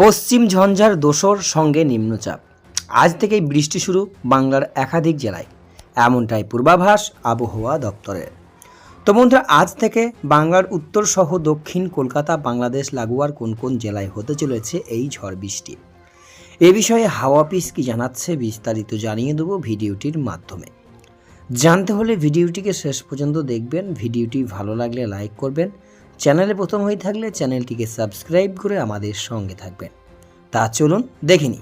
পশ্চিম ঝঞ্ঝার দোসর সঙ্গে নিম্নচাপ। আজ থেকেই বৃষ্টি শুরু বাংলার একাধিক জেলায়। এমনটাই পূর্বাভাস আবহাওয়া দপ্তরের। তো বন্ধুরা, আজ থেকে বাংলার উত্তর সহ দক্ষিণ কলকাতা, বাংলাদেশ, লাগোয়ার কোন কোন জেলায় হতে চলেছে এই ঝড় বৃষ্টি? এ বিষয়ে হাওয়া পিস কি জানাচ্ছে বিস্তারিত জানিয়ে দেবো ভিডিওটির মাধ্যমে। জানতে হলে ভিডিওটিকে শেষ পর্যন্ত দেখবেন। ভিডিওটি ভালো লাগলে লাইক করবেন। চ্যানেলে প্রথম হয়ে থাকলে চ্যানেলটিকে সাবস্ক্রাইব করে আমাদের সঙ্গে থাকবেন। তা চলুন দেখে নিই।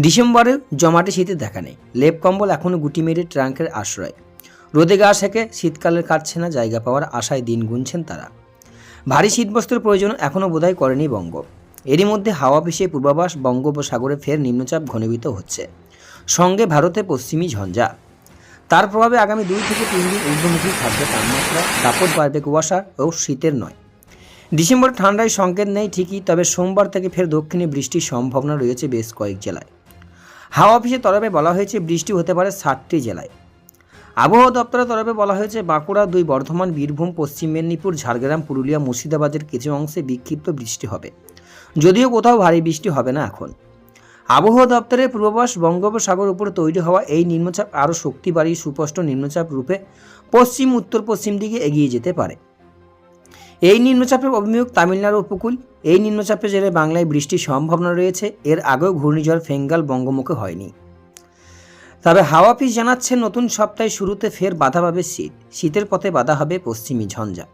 ডিসেম্বরে জমাটে শীতে দেখা নেই। লেপ কম্বল এখনও গুটি মেরে ট্রাঙ্কের আশ্রয়। রোদে গা সেকে শীতকালে কাটছে না জায়গা পাওয়ার আশায় দিন গুনছেন তারা। ভারী শীতবস্ত্রের প্রয়োজন এখনও বোধহয় করেনি বঙ্গ। এরই মধ্যে হাওয়া পিছিয়ে পূর্বাভাস বঙ্গোপসাগরে ফের নিম্নচাপ ঘনীভূত হচ্ছে। সঙ্গে ভারতে পশ্চিমী ঝঞ্ঝা। তার প্রভাবে আগামী দুই থেকে তিন দিন ঊর্ধ্বমুখী থাকবে তাপমাত্রা, দাপট বাড়বে কুয়াশা ও শীতের নয়। ডিসেম্বর ঠান্ডায় সংকেত নেই ঠিকই, তবে সোমবার থেকে ফের দক্ষিণে বৃষ্টির সম্ভাবনা রয়েছে বেশ কয়েক জেলায়। হাওয়া অফিসের তরফে বলা হয়েছে বৃষ্টি হতে পারে ষাটটি জেলায়। আবহাওয়া দপ্তরের তরফে বলা হয়েছে বাঁকুড়া, দুই বর্ধমান, বীরভূম, পশ্চিম মেদিনীপুর, ঝাড়গ্রাম, পুরুলিয়া, মুর্শিদাবাদের কিছু অংশে বিক্ষিপ্ত বৃষ্টি হবে। যদিও কোথাও ভারী বৃষ্টি হবে না এখন। আবহাওয়া দপ্তরের পূর্বাভাস বঙ্গোপসাগর উপরে তৈরি হওয়া এই নিম্নচাপ আরও শক্তি বাড়িয়ে সুস্পষ্ট নিম্নচাপ রূপে পশ্চিম, উত্তর, পশ্চিম দিকে এগিয়ে যেতে পারে। এই নিম্নচাপের অভিমুখ তামিলনাড়ু উপকূল। এই নিম্নচাপের জেরে বাংলায় বৃষ্টির সম্ভাবনা রয়েছে। এর আগেও ঘূর্ণিঝড় ফেঙ্গাল বঙ্গমুখে হয়নি। তবে হাওয়া অফিস জানাচ্ছে নতুন সপ্তাহের শুরুতে ফের বাধা পাবে শীত। শীতের পথে বাধা হবে পশ্চিমী ঝঞ্ঝা।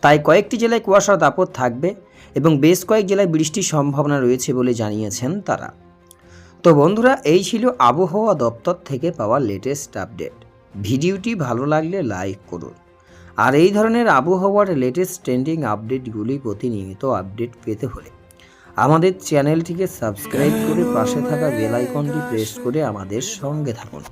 তাই কয়েকটি জেলায় কুয়াশার দাপট থাকবে এবং বেশ কয়েক জেলায় বৃষ্টির সম্ভাবনা রয়েছে বলে জানিয়েছেন তারা। তো বন্ধুরা, এই ছিল আবহাওয়া দপ্তর থেকে পাওয়া লেটেস্ট আপডেট ভিডিওটি ভালো লাগলে লাইক করুন। আর এই ধরনের আবহাওয়ার লেটেস্ট ট্রেন্ডিং আপডেটগুলি প্রতিনিয়ত আপডেট পেতে হলে আমাদের চ্যানেলটিকে সাবস্ক্রাইব করে পাশে থাকা বেল আইকনটি প্রেস করে আমাদের সঙ্গে থাকুন।